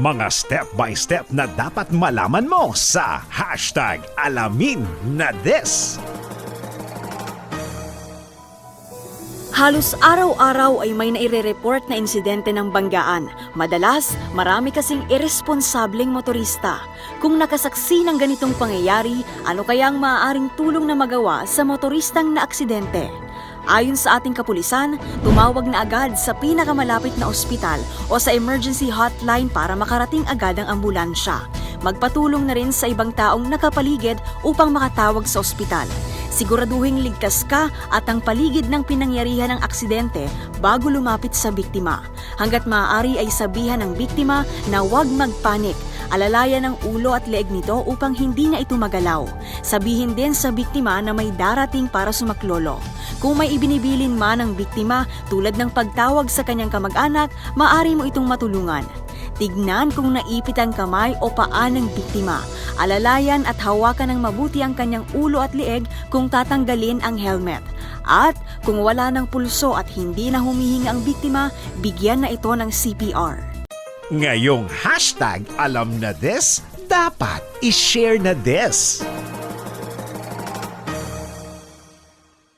Mga step-by-step na dapat malaman mo sa hashtag alamin na this. Halos araw-araw ay may naire-report na insidente ng banggaan. Madalas, marami kasing irresponsableng motorista. Kung nakasaksi ng ganitong pangyayari, ano kaya ang maaaring tulong na magawa sa motoristang na aksidente? Ayon sa ating kapulisan, tumawag na agad sa pinakamalapit na ospital o sa emergency hotline para makarating agad ang ambulansya. Magpatulong na rin sa ibang taong nakapaligid upang makatawag sa ospital. Siguraduhing ligtas ka at ang paligid ng pinangyarihan ng aksidente bago lumapit sa biktima. Hanggat maaari ay sabihan ng biktima na huwag magpanik. Alalayan ang ulo at leeg nito upang hindi na ito magalaw. Sabihin din sa biktima na may darating para sumaklolo. Kung may ibinibilin man ng biktima tulad ng pagtawag sa kanyang kamag-anak, maaari mo itong matulungan. Tignan kung naipit ang kamay o paa ng biktima. Alalayan at hawakan ng mabuti ang kanyang ulo at lieg kung tatanggalin ang helmet. At kung wala ng pulso at hindi na humihinga ang biktima, bigyan na ito ng CPR. Ngayong hashtag alam na this, dapat i-share na this.